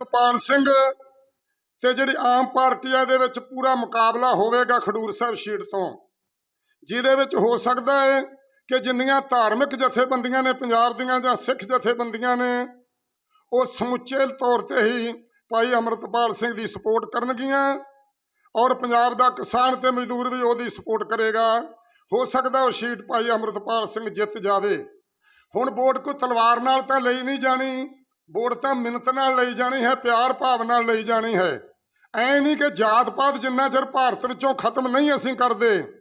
ਤਪਾਲ ਸਿੰਘ ਤੇ ਜਿਹੜੀ ਆਮ ਪਾਰਟੀਆਂ ਦੇ ਵਿੱਚ ਪੂਰਾ ਮੁਕਾਬਲਾ ਹੋਵੇਗਾ ਖਡੂਰ ਸਾਹਿਬ ਸੀਟ ਤੋਂ। ਜਿਹਦੇ ਵਿੱਚ ਹੋ ਸਕਦਾ ਹੈ ਕਿ ਜਿੰਨੀਆਂ ਧਾਰਮਿਕ ਜਥੇਬੰਦੀਆਂ ਨੇ, ਪੰਜਾਬ ਦੀਆਂ ਜਾਂ ਸਿੱਖ ਜਥੇਬੰਦੀਆਂ ਨੇ, ਉਹ ਸਮੁੱਚੇ ਤੌਰ ਤੇ ਹੀ ਭਾਈ ਅਮਰਤਪਾਲ ਸਿੰਘ ਦੀ ਸਪੋਰਟ ਕਰਨਗੀਆਂ ਔਰ ਪੰਜਾਬ ਦਾ ਕਿਸਾਨ ਤੇ ਮਜ਼ਦੂਰ ਵੀ ਉਹਦੀ ਸਪੋਰਟ ਕਰੇਗਾ। ਹੋ ਸਕਦਾ ਉਹ ਸੀਟ ਭਾਈ ਅਮਰਤਪਾਲ ਸਿੰਘ ਜਿੱਤ ਜਾਵੇ। ਹੁਣ ਵੋਟ ਕੋਈ ਤਲਵਾਰ ਨਾਲ ਤਾਂ ਲਈ ਨਹੀਂ ਜਾਣੀ। ਵੋਟ ਤਾਂ ਮਿੰਨਤ ਨਾਲ ਲਈ ਜਾਣੀ ਹੈ, ਪਿਆਰ ਭਾਵ ਨਾਲ ਲਈ ਜਾਣੀ ਹੈ। ਐ ਨਹੀਂ ਕਿ ਜਾਤ ਪਾਤ ਜਿੰਨਾ ਚਿਰ ਭਾਰਤ ਵਿੱਚੋਂ ਖਤਮ ਨਹੀਂ ਅਸੀਂ ਕਰਦੇ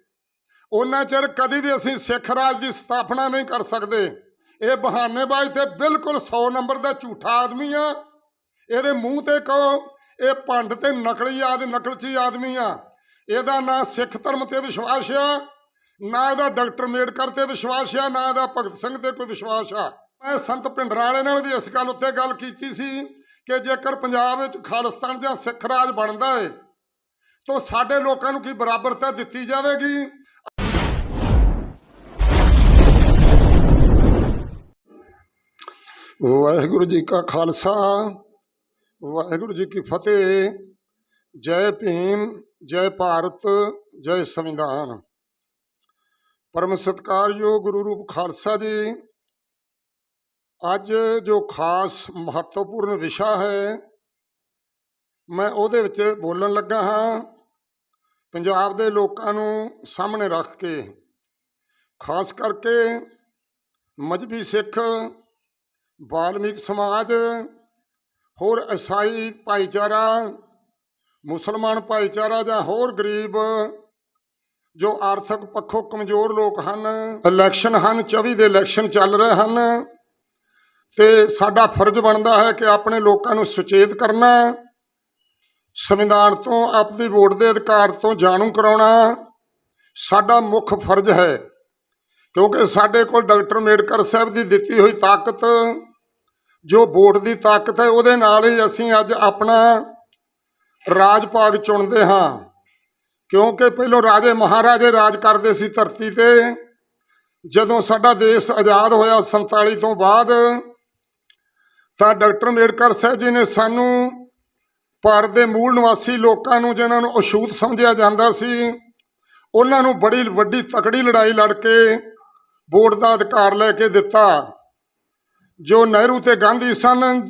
ਉਹਨਾਂ ਚਿਰ ਕਦੀ ਵੀ ਅਸੀਂ ਸਿੱਖ ਰਾਜ ਦੀ ਸਥਾਪਨਾ ਨਹੀਂ ਕਰ ਸਕਦੇ। ਇਹ ਬਹਾਨੇਬਾਜ਼ ਤੇ ਬਿਲਕੁਲ 100 ਨੰਬਰ ਦਾ ਝੂਠਾ ਆਦਮੀ ਆ। ਇਹਦੇ ਮੂੰਹ ਤੇ ਕਹੋ, ਇਹ ਭੰਡ ਤੇ ਨਕਲੀ ਆਦ, ਨਕਲਚੀ ਆਦਮੀ ਆ। ਇਹਦਾ ਨਾ ਸਿੱਖ ਧਰਮ ਤੇ ਵਿਸ਼ਵਾਸ ਆ, ਨਾ ਇਹਦਾ ਡਾਕਟਰ ਮੇਡਕਰ ਤੇ ਵਿਸ਼ਵਾਸ ਆ, ਨਾ ਇਹਦਾ ਭਗਤ ਸਿੰਘ ਤੇ ਕੋਈ ਵਿਸ਼ਵਾਸ ਆ। ਮੈਂ ਸੰਤ ਭਿੰਡਰਾਂ ਵਾਲੇ ਨਾਲ ਵੀ ਇਸ ਗੱਲ ਉੱਤੇ ਗੱਲ ਕੀਤੀ ਸੀ ਕਿ ਜੇਕਰ ਪੰਜਾਬ ਵਿੱਚ ਖਾਲਿਸਤਾਨ ਜਾਂ ਸਿੱਖ ਰਾਜ ਬਣਦਾ ਏ, ਤਾਂ ਸਾਡੇ ਲੋਕਾਂ ਨੂੰ ਕੀ ਬਰਾਬਰਤਾ ਦਿੱਤੀ ਜਾਵੇਗੀ? ਵਾਹਿਗੁਰੂ ਜੀ ਕਾ ਖਾਲਸਾ, ਵਾਹਿਗੁਰੂ ਜੀ ਕੀ ਫਤਿਹ। ਜੈ ਭੀਮ, ਜੈ ਭਾਰਤ, ਜੈ ਸੰਵਿਧਾਨ। ਪਰਮ ਸਤਿਕਾਰਯੋਗ ਗੁਰੂ ਰੂਪ ਖਾਲਸਾ ਜੀ ਅੱਜ ਜੋ ਖਾਸ ਮਹੱਤਵਪੂਰਨ ਵਿਸ਼ਾ ਹੈ, ਮੈਂ ਉਹਦੇ ਵਿੱਚ ਬੋਲਣ ਲੱਗਾ ਹਾਂ। ਪੰਜਾਬ ਦੇ ਲੋਕਾਂ ਨੂੰ ਸਾਹਮਣੇ ਰੱਖ ਕੇ, ਖਾਸ ਕਰਕੇ ਮਜਬੀ ਸਿੱਖ ਬਾਲਮੀਕ ਸਮਾਜ, ਹੋਰ ਈਸਾਈ ਭਾਈਚਾਰਾ, ਮੁਸਲਮਾਨ ਭਾਈਚਾਰਾ ਜਾਂ ਹੋਰ ਗਰੀਬ ਜੋ ਆਰਥਿਕ ਪੱਖੋਂ ਕਮਜ਼ੋਰ ਲੋਕ ਹਨ ਇਲੈਕਸ਼ਨ ਹਨ 24 ਦੇ ਇਲੈਕਸ਼ਨ ਚੱਲ ਰਹੇ ਹਨ। ਤੇ ਸਾਡਾ ਫਰਜ਼ ਬਣਦਾ ਹੈ ਕਿ ਆਪਣੇ ਲੋਕਾਂ ਨੂੰ ਸੁਚੇਤ ਕਰਨਾ, ਸੰਵਿਧਾਨ ਤੋਂ, ਆਪਣੀ ਵੋਟ ਦੇ ਅਧਿਕਾਰ ਤੋਂ ਜਾਣੂ ਕਰਾਉਣਾ ਸਾਡਾ ਮੁੱਖ ਫਰਜ਼ ਹੈ। ਕਿਉਂਕਿ ਸਾਡੇ ਕੋਲ ਡਾਕਟਰ ਅੰਬੇਡਕਰ ਸਾਹਿਬ ਦੀ ਦਿੱਤੀ ਹੋਈ ਤਾਕਤ, ਜੋ ਵੋਟ ਦੀ ਤਾਕਤ ਹੈ, ਉਹਦੇ ਨਾਲ ਹੀ ਅਸੀਂ ਅੱਜ ਆਪਣਾ ਰਾਜ ਭਾਗ ਚੁਣਦੇ ਹਾਂ। ਕਿਉਂਕਿ ਪਹਿਲਾਂ ਰਾਜੇ ਮਹਾਰਾਜੇ ਰਾਜ ਕਰਦੇ ਸੀ ਧਰਤੀ ਤੇ, ਜਦੋਂ ਸਾਡਾ ਦੇਸ਼ ਆਜ਼ਾਦ ਹੋਇਆ 47 ਤੋਂ ਬਾਅਦ ਤਾਂ ਡਾਕਟਰ ਅੰਬੇਡਕਰ ਸਾਹਿਬ ਜੀ ਨੇ ਸਾਨੂੰ ਭਾਰਤ ਦੇ ਮੂਲ ਨਿਵਾਸੀ ਲੋਕਾਂ ਨੂੰ, ਜਿਨ੍ਹਾਂ ਨੂੰ ਅਛੂਤ ਸਮਝਿਆ ਜਾਂਦਾ ਸੀ, ਉਹਨਾਂ ਨੂੰ ਬੜੀ ਵੱਡੀ ਤਕੜੀ ਲੜਾਈ ਲੜ ਕੇ ਵੋਟ ਦਾ ਅਧਿਕਾਰ ਲੈ ਕੇ ਦਿੱਤਾ, ਜੋ ਨਹਿਰੂ ਤੇ ਗਾਂਧੀ ਸਨ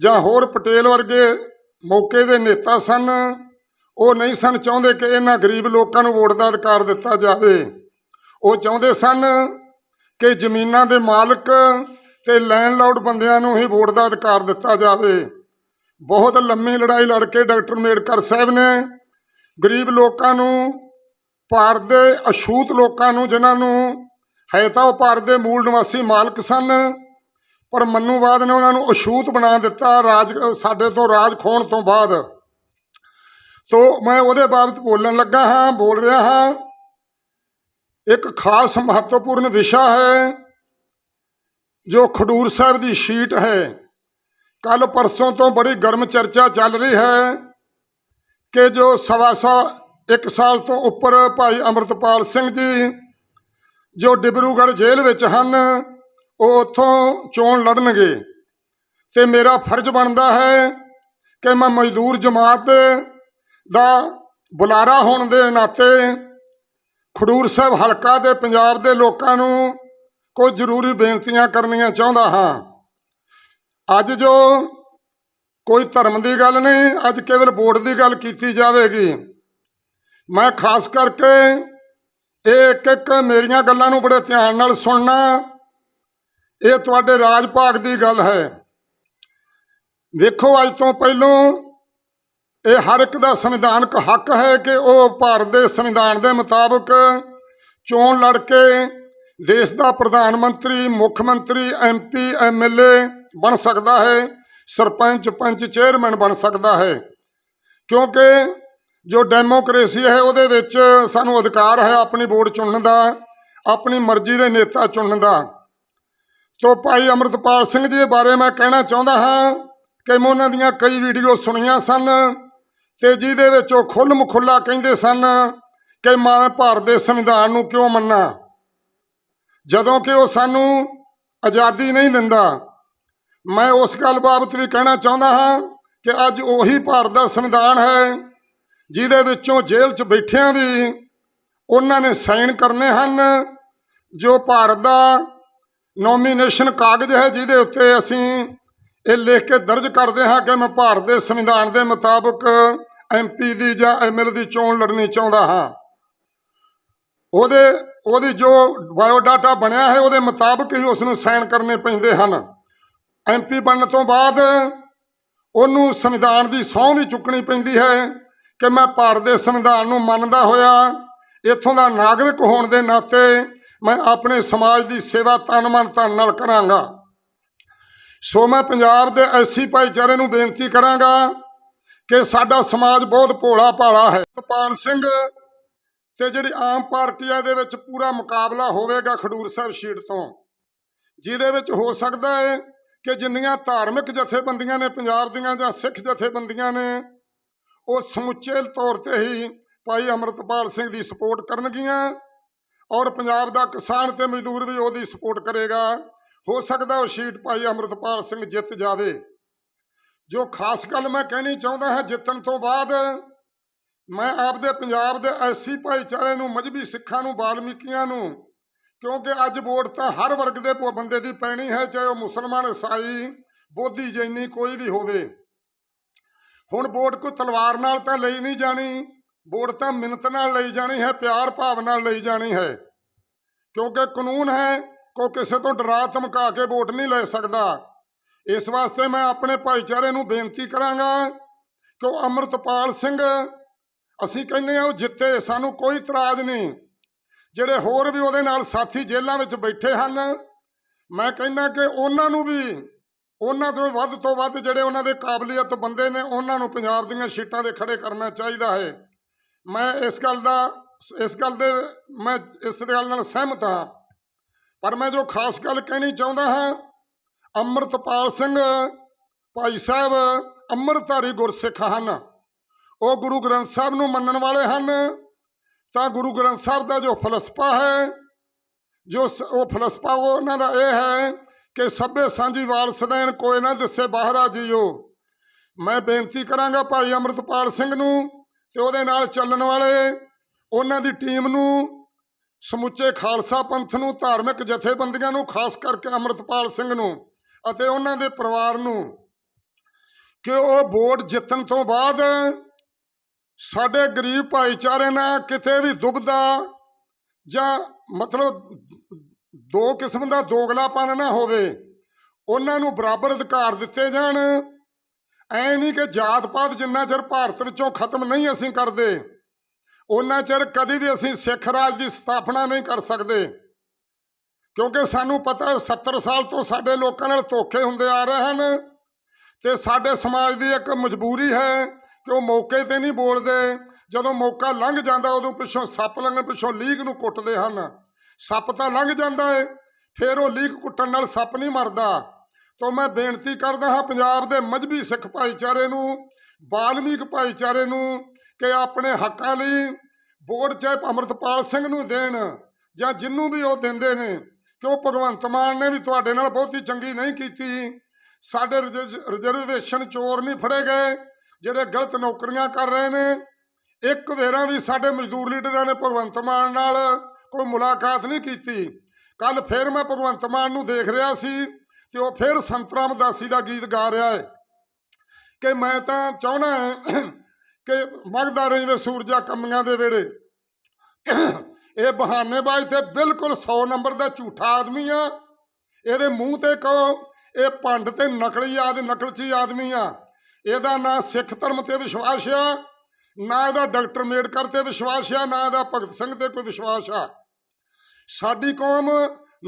ਜਾਂ ਹੋਰ ਪਟੇਲ ਵਰਗੇ ਮੌਕੇ ਦੇ ਨੇਤਾ ਸਨ, ਉਹ ਨਹੀਂ ਸਨ ਚਾਹੁੰਦੇ ਕਿ ਇਹਨਾਂ ਗਰੀਬ ਲੋਕਾਂ ਨੂੰ ਵੋਟ ਦਾ ਅਧਿਕਾਰ ਦਿੱਤਾ ਜਾਵੇ। ਉਹ ਚਾਹੁੰਦੇ ਸਨ ਕਿ ਜ਼ਮੀਨਾਂ ਦੇ ਮਾਲਕ ਤੇ ਲੈਂਡਲੌਰਡ ਬੰਦਿਆਂ ਨੂੰ ਹੀ ਵੋਟ ਦਾ ਅਧਿਕਾਰ ਦਿੱਤਾ ਜਾਵੇ। ਬਹੁਤ ਲੰਮੀ ਲੜਾਈ ਲੜ ਕੇ ਡਾਕਟਰ ਅੰਬੇਡਕਰ ਸਾਹਿਬ ਨੇ ਗਰੀਬ ਲੋਕਾਂ ਨੂੰ, ਭਾਰਤ ਦੇ ਅਛੂਤ ਲੋਕਾਂ ਨੂੰ, ਜਿਨ੍ਹਾਂ ਨੂੰ ਹੈ ਤਾਂ ਉਹ ਭਾਰਤ ਦੇ ਮੂਲ ਨਿਵਾਸੀ ਮਾਲਕ ਸਨ, ਪਰ ਮੰਨੂਵਾਦ ਨੇ ਉਹਨਾਂ ਨੂੰ ਅਛੂਤ ਬਣਾ ਦਿੱਤਾ ਰਾਜ, ਸਾਡੇ ਤੋਂ ਰਾਜ ਖੋਣ ਤੋਂ ਬਾਅਦ। ਤੋ ਮੈਂ ਉਹਦੇ ਬਾਬਤ ਬੋਲਣ ਲੱਗਾ ਹਾਂ, ਬੋਲ ਰਿਹਾ ਹਾਂ। ਇੱਕ ਖਾਸ ਮਹੱਤਵਪੂਰਨ ਵਿਸ਼ਾ ਹੈ ਜੋ ਖਡੂਰ ਸਾਹਿਬ ਦੀ ਸ਼ੀਟ ਹੈ ਕੱਲ ਪਰਸੋਂ ਤੋਂ ਬੜੀ ਗਰਮ ਚਰਚਾ ਚੱਲ ਰਹੀ ਹੈ ਕਿ ਜੋ ਸਵਾ ਸੌ ਇੱਕ ਸਾਲ ਤੋਂ ਉੱਪਰ ਭਾਈ ਅਮਰਤਪਾਲ ਸਿੰਘ ਜੀ, ਜੋ ਡਿਬਰੂਗੜ੍ਹ ਜੇਲ੍ਹ ਵਿੱਚ ਹਨ, ਉਹ ਉੱਥੋਂ ਚੋਣ ਲੜਨਗੇ। ਤੇ ਮੇਰਾ ਫਰਜ਼ ਬਣਦਾ ਹੈ ਕਿ ਮੈਂ ਮਜ਼ਦੂਰ ਜਮਾਤ ਦਾ ਬੁਲਾਰਾ ਹੋਣ ਦੇ ਨਾਤੇ ਖਡੂਰ ਸਾਹਿਬ ਹਲਕਾ ਦੇ ਪੰਜਾਬ ਦੇ ਲੋਕਾਂ ਨੂੰ ਕੁਝ ਜ਼ਰੂਰੀ ਬੇਨਤੀਆਂ ਕਰਨੀਆਂ ਚਾਹੁੰਦਾ ਹਾਂ। ਅੱਜ ਜੋ ਕੋਈ ਧਰਮ ਦੀ ਗੱਲ ਨਹੀਂ, ਅੱਜ ਕੇਵਲ ਵੋਟ ਦੀ ਗੱਲ ਕੀਤੀ ਜਾਵੇਗੀ। ਮੈਂ ਖਾਸ ਕਰਕੇ ਇਹ ਇੱਕ ਇੱਕ ਮੇਰੀਆਂ ਗੱਲਾਂ ਨੂੰ ਬੜੇ ਧਿਆਨ ਨਾਲ ਸੁਣਨਾ, ਇਹ ਤੁਹਾਡੇ ਰਾਜ ਭਾਗ ਦੀ ਗੱਲ ਹੈ। ਵੇਖੋ, ਅੱਜ ਤੋਂ ਪਹਿਲੋਂ ਇਹ ਹਰ ਇੱਕ ਦਾ ਸੰਵਿਧਾਨਕ ਹੱਕ ਹੈ ਕਿ ਉਹ ਭਾਰਤ ਦੇ ਸੰਵਿਧਾਨ ਦੇ ਮੁਤਾਬਕ ਚੋਣ ਲੜ ਕੇ ਦੇਸ਼ ਦਾ ਪ੍ਰਧਾਨ ਮੰਤਰੀ, ਮੁੱਖ ਮੰਤਰੀ ਐਮਪੀ ਐਮਐਲਏ ਬਣ ਸਕਦਾ ਹੈ, ਸਰਪੰਚ, ਪੰਚ, ਚੇਅਰਮੈਨ ਬਣ ਸਕਦਾ ਹੈ। ਕਿਉਂਕਿ ਜੋ ਡੈਮੋਕ੍ਰੇਸੀ ਹੈ, ਉਹਦੇ ਵਿੱਚ ਸਾਨੂੰ ਅਧਿਕਾਰ ਹੈ ਆਪਣੀ ਵੋਟ ਚੁਣਨ ਦਾ, ਆਪਣੀ ਮਰਜ਼ੀ ਦੇ ਨੇਤਾ ਚੁਣਨ ਦਾ। ਤੋ ਭਾਈ ਅਮਰਤਪਾਲ ਸਿੰਘ ਜੀ ਬਾਰੇ ਮੈਂ ਕਹਿਣਾ ਚਾਹੁੰਦਾ ਹਾਂ ਕਿ ਮੈਂ ਉਹਨਾਂ ਦੀਆਂ ਕਈ ਵੀਡੀਓ ਸੁਣੀਆਂ ਸਨ ਤੇ ਜਿਹਦੇ ਵਿੱਚ ਉਹ ਖੁੱਲ੍ਹ ਮਖੁੱਲਾ ਕਹਿੰਦੇ ਸਨ ਕਿ ਮੈਂ ਭਾਰਤ ਦੇ ਸੰਵਿਧਾਨ ਨੂੰ ਕਿਉਂ ਮੰਨਾਂ। ਜਦੋਂ ਕਿ ਉਹ ਸਾਨੂੰ ਆਜ਼ਾਦੀ ਨਹੀਂ ਦਿੰਦਾ, ਮੈਂ ਉਸ ਗੱਲ ਬਾਬਤ ਵੀ ਕਹਿਣਾ ਚਾਹੁੰਦਾ ਹਾਂ ਕਿ ਅੱਜ ਉਹੀ ਭਾਰਤ ਦਾ ਸੰਵਿਧਾਨ ਹੈ, ਜਿਹਦੇ ਵਿੱਚੋਂ ਜੇਲ੍ਹ 'ਚ ਬੈਠਿਆਂ ਵੀ ਉਹਨਾਂ ਨੇ ਸਾਈਨ ਕਰਨੇ ਹਨ, ਜੋ ਭਾਰਤ ਦਾ ਨੋਮੀਨੇਸ਼ਨ ਕਾਗਜ਼ ਹੈ, ਜਿਹਦੇ ਉੱਤੇ ਅਸੀਂ ਇਹ ਲਿਖ ਕੇ ਦਰਜ ਕਰਦੇ ਹਾਂ ਕਿ ਮੈਂ ਭਾਰਤ ਦੇ ਸੰਵਿਧਾਨ ਦੇ ਮੁਤਾਬਕ ਐਮਪੀ ਦੀ ਜਾਂ ਐਮਐਲ ਦੀ ਚੋਣ ਲੜਨੀ ਚਾਹੁੰਦਾ ਹਾਂ। ਉਹਦੇ ਉਹਦੀ ਜੋ ਬਾਇਓਡਾਟਾ ਬਣਿਆ ਹੈ, ਉਹਦੇ ਮੁਤਾਬਕ ਹੀ ਉਸ ਨੂੰ ਸਾਈਨ ਕਰਨੇ ਪੈਂਦੇ ਹਨ। ਐਮਪੀ ਬਣਨ ਤੋਂ ਬਾਅਦ ਉਹਨੂੰ ਸੰਵਿਧਾਨ ਦੀ ਸਹੁੰ ਵੀ ਚੁੱਕਣੀ ਪੈਂਦੀ ਹੈ ਕਿ ਮੈਂ ਭਾਰਤ ਦੇ ਸੰਵਿਧਾਨ ਨੂੰ ਮੰਨਦਾ ਹੋਇਆ, ਇੱਥੋਂ ਦਾ ਨਾਗਰਿਕ ਹੋਣ ਦੇ ਨਾਤੇ ਮੈਂ ਆਪਣੇ ਸਮਾਜ ਦੀ ਸੇਵਾ ਤਨ ਮਨ ਧਨ ਨਾਲ ਕਰਾਂਗਾ। ਸੋ ਮੈਂ ਪੰਜਾਬ ਦੇ ਐਸੀ ਭਾਈਚਾਰੇ ਨੂੰ ਬੇਨਤੀ ਕਰਾਂਗਾ ਕਿ ਸਾਡਾ ਸਮਾਜ ਬਹੁਤ ਭੋਲਾ ਭਾਲਾ ਹੈ। ਪਾਲ ਸਿੰਘ ਤੇ ਜਿਹੜੀ ਆਮ ਪਾਰਟੀ ਆ ਦੇ ਵਿੱਚ ਪੂਰਾ ਮੁਕਾਬਲਾ ਹੋਵੇਗਾ ਖਡੂਰ ਸਾਹਿਬ ਸੀਟ ਤੋਂ। ਜਿਹਦੇ ਵਿੱਚ ਹੋ ਸਕਦਾ ਹੈ ਕਿ ਜਿੰਨੀਆਂ ਧਾਰਮਿਕ ਜਥੇਬੰਦੀਆਂ ਨੇ, ਪੰਜਾਬ ਦੀਆਂ ਜਾਂ ਸਿੱਖ ਜਥੇਬੰਦੀਆਂ ਨੇ, ਉਹ ਸਮੁੱਚੇ ਤੌਰ ਤੇ ਹੀ ਭਾਈ ਅਮਰਤਪਾਲ ਸਿੰਘ ਦੀ ਸਪੋਰਟ ਕਰਨਗੀਆਂ ਔਰ ਪੰਜਾਬ ਦਾ ਕਿਸਾਨ ਤੇ ਮਜ਼ਦੂਰ ਵੀ ਉਹਦੀ ਸਪੋਰਟ ਕਰੇਗਾ। ਹੋ ਸਕਦਾ ਉਹ ਸੀਟ ਭਾਈ ਅਮਰਤਪਾਲ ਸਿੰਘ ਜਿੱਤ ਜਾਵੇ। ਜੋ ਖਾਸ ਗੱਲ ਮੈਂ ਕਹਿਣੀ ਚਾਹੁੰਦਾ ਹਾਂ, ਜਿੱਤਣ ਤੋਂ ਬਾਅਦ ਮੈਂ ਆਪਦੇ ਪੰਜਾਬ ਦੇ ਐਸੀ ਭਾਈਚਾਰੇ ਨੂੰ, ਮਜਬੀ ਸਿੱਖਾਂ ਨੂੰ, ਬਾਲਮੀਕੀਆਂ ਨੂੰ, ਕਿਉਂਕਿ ਅੱਜ ਵੋਟ ਤਾਂ ਹਰ ਵਰਗ ਦੇ ਪ- ਬੰਦੇ ਦੀ ਪੈਣੀ ਹੈ, ਚਾਹੇ ਉਹ ਮੁਸਲਮਾਨ ਈਸਾਈ ਬੋਧੀ ਜੈਨੀ, ਕੋਈ ਵੀ ਹੋਵੇ। ਹੁਣ ਵੋਟ ਕੋਈ ਤਲਵਾਰ ਨਾਲ ਤਾਂ ਲਈ ਨਹੀਂ ਜਾਣੀ, ਵੋਟ ਤਾਂ ਮਿੰਨਤ ਨਾਲ ਲਈ ਜਾਣੀ ਹੈ, ਪਿਆਰ ਭਾਵ ਨਾਲ ਲਈ ਜਾਣੀ ਹੈ। ਕਿਉਂਕਿ ਕਾਨੂੰਨ ਹੈ, ਕੋਈ ਕਿਸੇ ਤੋਂ ਡਰਾ ਧਮਕਾ ਕੇ ਵੋਟ ਨਹੀਂ ਲੈ ਸਕਦਾ। ਇਸ ਵਾਸਤੇ ਮੈਂ ਆਪਣੇ ਭਾਈਚਾਰੇ ਨੂੰ ਬੇਨਤੀ ਕਰਾਂਗਾ ਕਿ ਉਹ ਅਮਰਤਪਾਲ ਸਿੰਘ ਅਸੀਂ ਕਹਿੰਦੇ ਆ ਉਹ ਜਿੱਤੇ, ਸਾਨੂੰ ਕੋਈ ਇਤਰਾਜ਼ ਨਹੀਂ। ਜਿਹੜੇ ਹੋਰ ਵੀ ਉਹਦੇ ਨਾਲ ਸਾਥੀ ਜੇਲ੍ਹਾਂ ਵਿੱਚ ਬੈਠੇ ਹਨ, ਮੈਂ ਕਹਿੰਦਾ ਕਿ ਉਹਨਾਂ ਨੂੰ ਵੀ, ਉਹਨਾਂ ਤੋਂ ਵੱਧ ਤੋਂ ਵੱਧ ਜਿਹੜੇ ਉਹਨਾਂ ਦੇ ਕਾਬਲੀਅਤ ਬੰਦੇ ਨੇ, ਉਹਨਾਂ ਨੂੰ ਪੰਜਾਬ ਦੀਆਂ ਸੀਟਾਂ ਦੇ ਖੜੇ ਕਰਨਾ ਚਾਹੀਦਾ ਹੈ। ਮੈਂ ਇਸ ਗੱਲ ਦਾ, ਇਸ ਗੱਲ ਦੇ, ਮੈਂ ਇਸ ਗੱਲ ਨਾਲ ਸਹਿਮਤ ਹਾਂ। ਪਰ ਮੈਂ ਜੋ ਖਾਸ ਗੱਲ ਕਹਿਣੀ ਚਾਹੁੰਦਾ ਹਾਂ, ਅੰਮ੍ਰਿਤਪਾਲ ਸਿੰਘ ਭਾਈ ਸਾਹਿਬ ਅੰਮ੍ਰਿਤਧਾਰੀ ਗੁਰਸਿੱਖ ਹਨ। ਉਹ ਗੁਰੂ ਗ੍ਰੰਥ ਸਾਹਿਬ ਨੂੰ ਮੰਨਣ ਵਾਲੇ ਹਨ। ਤਾਂ ਗੁਰੂ ਗ੍ਰੰਥ ਸਾਹਿਬ ਦਾ ਜੋ ਫਲਸਫਾ ਹੈ, ਜੋ ਸ- ਉਹ ਫਲਸਫਾ ਉਹ ਉਹਨਾਂ ਦਾ ਇਹ ਹੈ ਕਿ ਸਭੇ ਸਾਂਝੀ ਵਾਰਸ ਦੇਣ, ਕੋਈ ਨਾ ਦਿਸੇ ਬਾਹਰਾ ਜੀਓ। ਮੈਂ ਬੇਨਤੀ ਕਰਾਂਗਾ ਭਾਈ ਅਮਰਤਪਾਲ ਸਿੰਘ ਨੂੰ ਤੇ ਉਹਦੇ ਨਾਲ ਚੱਲਣ ਵਾਲੇ ਉਹਨਾਂ ਦੀ ਟੀਮ ਨੂੰ, ਸਮੁੱਚੇ ਖਾਲਸਾ ਪੰਥ ਨੂੰ, ਧਾਰਮਿਕ ਜਥੇਬੰਦੀਆਂ ਨੂੰ, ਖਾਸ ਕਰਕੇ ਅਮਰਤਪਾਲ ਸਿੰਘ ਨੂੰ ਅਤੇ ਉਹਨਾਂ ਦੇ ਪਰਿਵਾਰ ਨੂੰ ਕਿ ਉਹ ਵੋਟ ਜਿੱਤਣ ਤੋਂ ਬਾਅਦ ਸਾਡੇ ਗਰੀਬ ਭਾਈਚਾਰੇ ਨਾਲ ਕਿਤੇ ਵੀ ਦੁਬਦਾ ਜਾਂ ਮਤਲਬ ਦੋ ਕਿਸਮ ਦਾ ਦੋਗਲਾਪਨ ਨਾ ਹੋਵੇ, ਉਹਨਾਂ ਨੂੰ ਬਰਾਬਰ ਅਧਿਕਾਰ ਦਿੱਤੇ ਜਾਣ। ਐ ਨਹੀਂ ਕਿ ਜਾਤ ਪਾਤ ਜਿੰਨਾ ਚਿਰ ਭਾਰਤ ਵਿੱਚੋਂ ਖਤਮ ਨਹੀਂ ਅਸੀਂ ਕਰਦੇ ਉਹਨਾਂ ਚਿਰ ਕਦੀ ਵੀ ਅਸੀਂ ਸਿੱਖ ਰਾਜ ਦੀ ਸਥਾਪਨਾ ਨਹੀਂ ਕਰ ਸਕਦੇ। ਕਿਉਂਕਿ ਸਾਨੂੰ ਪਤਾ ਹੈ 70 ਸਾਲ ਤੋਂ ਸਾਡੇ ਲੋਕਾਂ ਨਾਲ ਧੋਖੇ ਹੁੰਦੇ ਆ ਰਹੇ ਹਨ ਤੇ ਸਾਡੇ ਸਮਾਜ ਦੀ ਇੱਕ ਮਜਬੂਰੀ ਹੈ ਕਿ ਉਹ ਮੌਕੇ ਤੇ ਨਹੀਂ ਬੋਲਦੇ। ਜਦੋਂ ਮੌਕਾ ਲੰਘ ਜਾਂਦਾ, ਉਦੋਂ ਪਿੱਛੋਂ ਸੱਪ ਲੰਘਣ ਪਿੱਛੋਂ ਲੀਕ ਨੂੰ ਕੁੱਟਦੇ ਹਨ। ਸੱਪ ਤਾਂ ਲੰਘ ਜਾਂਦਾ ਹੈ ਫਿਰ ਉਹ ਲੀਕ ਕੁੱਟਣ ਨਾਲ ਸੱਪ ਨਹੀਂ ਮਰਦਾ। ਤੋਂ ਮੈਂ ਬੇਨਤੀ ਕਰਦਾ ਹਾਂ ਪੰਜਾਬ ਦੇ ਮਜਬੀ ਸਿੱਖ ਭਾਈਚਾਰੇ ਨੂੰ, ਬਾਲਮੀਕ ਭਾਈਚਾਰੇ ਨੂੰ, ਕਿ ਆਪਣੇ ਹੱਕਾਂ ਲਈ ਵੋਟ ਚਾਹੇ ਅਮਰਤਪਾਲ ਸਿੰਘ ਨੂੰ ਦੇਣ ਜਾਂ ਜਿੰਨੂੰ ਵੀ ਉਹ ਦਿੰਦੇ ਨੇ, ਕਿ ਉਹ ਭਗਵੰਤ ਮਾਨ ਨੇ ਵੀ ਤੁਹਾਡੇ ਨਾਲ ਬਹੁਤੀ ਚੰਗੀ ਨਹੀਂ ਕੀਤੀ। ਸਾਡੇ ਰਿਜ- ਰਿਜ਼ਰਵੇਸ਼ਨ ਚੋਰ ਨਹੀਂ ਫੜੇ ਗਏ। ਜਿਹੜੇ ਗਲਤ ਨੌਕਰੀਆਂ ਕਰ ਰਹੇ ਨੇ, ਇੱਕ ਵੇਰਾਂ ਵੀ ਸਾਡੇ ਮਜ਼ਦੂਰ ਲੀਡਰਾਂ ਨੇ ਭਗਵੰਤ ਮਾਨ ਨਾਲ ਕੋਈ ਮੁਲਾਕਾਤ ਨਹੀਂ ਕੀਤੀ। ਕੱਲ ਫਿਰ ਮੈਂ ਭਗਵੰਤ ਮਾਨ ਨੂੰ ਦੇਖ ਰਿਹਾ ਸੀ ਤੇ ਉਹ ਫਿਰ ਸੰਤਰਾਮ ਮਦਾਸੀ ਦਾ ਗੀਤ ਗਾ ਰਿਹਾ ਹੈ। ਕਿ ਮੈਂ ਤਾਂ ਚਾਹਣਾ ਕਿ ਮਗਦਾ ਰਹੀ ਸੂਰਜਾ ਕੰਮੀਆਂ ਦੇ ਵੇੜੇ ਇਹ ਬਹਾਨੇਬਾਜ਼ ਤੇ ਬਿਲਕੁਲ 100 ਨੰਬਰ ਦਾ ਝੂਠਾ ਆਦਮੀ ਆ। ਇਹਦੇ ਮੂੰਹ ਤੇ ਕਹੋ, ਇਹ ਭੰਡ ਤੇ ਨਕਲੀ ਆਦ, ਨਕਲਚੀ ਆਦਮੀ ਆ। ਇਹਦਾ ਨਾ ਸਿੱਖ ਧਰਮ ਤੇ ਵਿਸ਼ਵਾਸ ਆ, ਨਾ ਇਹਦਾ ਡਾਕਟਰ ਅੰਬੇਡਕਰ ਤੇ ਵਿਸ਼ਵਾਸ ਆ, ਨਾ ਇਹਦਾ ਭਗਤ ਸਿੰਘ ਤੇ ਕੋਈ ਵਿਸ਼ਵਾਸ ਆ। ਸਾਡੀ ਕੌਮ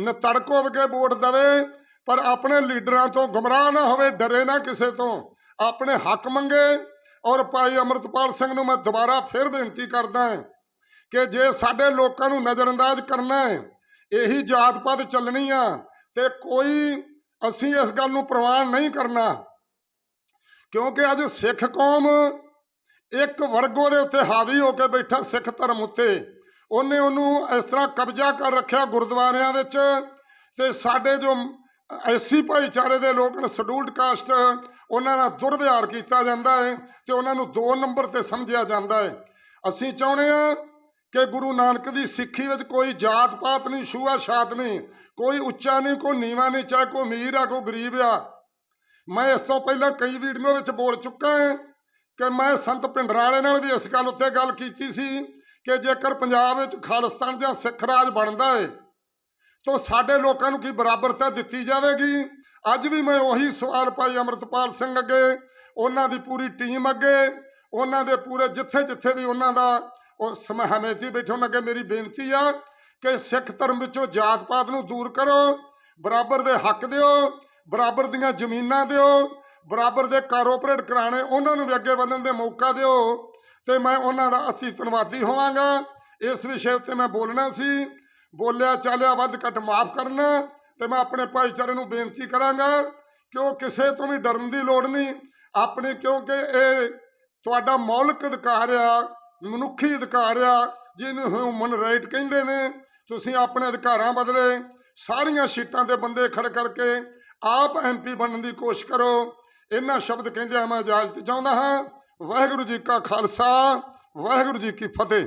ਨਤੜਕ ਹੋ ਕੇ ਵੋਟ ਦੇਵੇ, ਪਰ ਆਪਣੇ ਲੀਡਰਾਂ ਤੋਂ ਗਮਰਾਹ ਨਾ ਹੋਵੇ, ਡਰੇ ਨਾ ਕਿਸੇ ਤੋਂ। ਆਪਣੇ ਹੱਕ ਮੰਗੇ ਔਰ ਭਾਈ ਅਮਰਤਪਾਲ ਸਿੰਘ ਨੂੰ ਮੈਂ ਦੁਬਾਰਾ ਫਿਰ ਬੇਨਤੀ ਕਰਦਾ ਕਿ ਜੇ ਸਾਡੇ ਲੋਕਾਂ ਨੂੰ ਨਜ਼ਰਅੰਦਾਜ਼ ਕਰਨਾ ਹੈ, ਇਹੀ ਜਾਤ ਪਾਤ ਚੱਲਣੀ ਆ ਤੇ ਕੋਈ ਅਸੀਂ ਇਸ ਗੱਲ ਨੂੰ ਪ੍ਰਵਾਨ ਨਹੀਂ ਕਰਨਾ। ਕਿਉਂਕਿ ਅੱਜ ਸਿੱਖ ਕੌਮ ਇੱਕ ਵਰਗੋ ਦੇ ਉੱਤੇ ਹਾਵੀ ਹੋ ਕੇ ਬੈਠਾ ਸਿੱਖ ਧਰਮ ਉੱਤੇ। ਉਹਨੇ ਉਹਨੂੰ ਇਸ ਤਰ੍ਹਾਂ ਕਬਜ਼ਾ ਕਰ ਰੱਖਿਆ ਗੁਰਦੁਆਰਿਆਂ ਵਿੱਚ ਤੇ ਸਾਡੇ ਜੋ ਐਸੀ ਭਾਈਚਾਰੇ ਦੇ ਲੋਕ ਨੇ, ਸ਼ਡਿਊਲਡ ਕਾਸਟ, ਉਹਨਾਂ ਨਾਲ ਦੁਰਵਿਹਾਰ ਕੀਤਾ ਜਾਂਦਾ ਹੈ ਤੇ ਉਹਨਾਂ ਨੂੰ ਦੋ ਨੰਬਰ ਤੇ ਸਮਝਿਆ ਜਾਂਦਾ ਹੈ। ਅਸੀਂ ਚਾਹੁੰਦੇ ਹਾਂ ਕਿ ਗੁਰੂ ਨਾਨਕ ਦੀ ਸਿੱਖੀ ਵਿੱਚ ਕੋਈ ਜਾਤ ਪਾਤ ਨਹੀਂ ਛੂਆ ਛਾਤ ਨਹੀਂ, ਕੋਈ ਉੱਚਾ ਨਹੀਂ, ਕੋਈ ਨੀਵਾਂ ਨਹੀਂ, ਚਾਹੇ ਕੋਈ ਅਮੀਰ ਆ, ਕੋਈ ਗਰੀਬ ਆ। ਮੈਂ ਇਸ ਤੋਂ ਪਹਿਲਾਂ ਕਈ ਵੀਡੀਓ ਵਿੱਚ ਬੋਲ ਚੁੱਕਾ ਹਾਂ ਕਿ ਮੈਂ ਸੰਤ ਭਿੰਡਰਾਂ ਵਾਲੇ ਨਾਲ ਵੀ ਇਸ ਗੱਲ ਉੱਤੇ ਗੱਲ ਕੀਤੀ ਸੀ ਕਿ ਜੇਕਰ ਪੰਜਾਬ ਵਿੱਚ ਖਾਲਿਸਤਾਨ ਜਾਂ ਸਿੱਖ ਰਾਜ ਬਣਦਾ ਏ, ਤਾਂ ਸਾਡੇ ਲੋਕਾਂ ਨੂੰ ਕੀ ਬਰਾਬਰਤਾ ਦਿੱਤੀ ਜਾਵੇਗੀ? ਅੱਜ ਵੀ ਮੈਂ ਉਹੀ ਸਵਾਲ ਭਾਈ ਅਮਰਤਪਾਲ ਸਿੰਘ ਅੱਗੇ, ਉਹਨਾਂ ਦੀ ਪੂਰੀ ਟੀਮ ਅੱਗੇ, ਉਹਨਾਂ ਦੇ ਪੂਰੇ ਜਿੱਥੇ ਜਿੱਥੇ ਵੀ ਉਹਨਾਂ ਦਾ ਉਹ ਸਮਹਮੇਤੀ ਬੈਠੇ ਉਹਨਾਂ ਅੱਗੇ ਮੇਰੀ ਬੇਨਤੀ ਆ ਕਿ ਸਿੱਖ ਧਰਮ ਵਿੱਚੋਂ ਜਾਤ ਪਾਤ ਨੂੰ ਦੂਰ ਕਰੋ, ਬਰਾਬਰ ਦੇ ਹੱਕ ਦਿਓ ਬਰਾਬਰ ਦੀਆਂ ਜ਼ਮੀਨਾਂ ਦਿਓ, ਬਰਾਬਰ ਦੇ ਕਾਰੋਪਰੇਟ ਕਰਾਣੇ ਉਹਨਾਂ ਨੂੰ ਵੀ ਅੱਗੇ ਵਧਣ ਦੇ ਮੌਕਾ ਦਿਓ। ਤੇ ਮੈਂ ਉਹਨਾਂ ਦਾ ਅਸੀਂ ਧੰਨਵਾਦੀ ਹੋਵਾਂਗਾ। ਇਸ ਵਿਸ਼ੇ ਉੱਤੇ ਮੈਂ ਬੋਲਣਾ ਸੀ, ਬੋਲਿਆ ਚਾਲਿਆ ਵੱਧ ਘੱਟ ਮਾਫ ਕਰਨਾ, ਤੇ ਮੈਂ ਆਪਣੇ ਭਾਈਚਾਰੇ ਨੂੰ ਬੇਨਤੀ ਕਰਾਂਗਾ ਕਿ ਉਹ ਕਿਸੇ ਤੋਂ ਵੀ ਡਰਨ ਦੀ ਲੋੜ ਨਹੀਂ। ਆਪਣੇ ਕਿਉਂਕਿ ਇਹ ਤੁਹਾਡਾ ਮੌਲਿਕ ਅਧਿਕਾਰ ਆ, ਮਨੁੱਖੀ ਅਧਿਕਾਰ ਆ, ਜਿਹਨੂੰ ਹਿਊਮਨ ਰਾਈਟ ਕਹਿੰਦੇ ਨੇ। ਤੁਸੀਂ ਆਪਣੇ ਅਧਿਕਾਰਾਂ ਬਦਲੇ ਸਾਰੀਆਂ ਸੀਟਾਂ ਤੇ ਬੰਦੇ ਖੜ ਕਰਕੇ ਆਪ ਐਮਪੀ ਬਣਨ ਦੀ ਕੋਸ਼ਿਸ਼ ਕਰੋ। ਇਹਨਾਂ ਸ਼ਬਦ ਕਹਿੰਦਿਆਂ ਮੈਂ ਇਜਾਜ਼ਤ ਚਾਹੁੰਦਾ ਹਾਂ। ਵਾਹਿਗੁਰੂ ਜੀ ਕਾ ਖਾਲਸਾ, ਵਾਹਿਗੁਰੂ ਜੀ ਕੀ ਫਤਿਹ।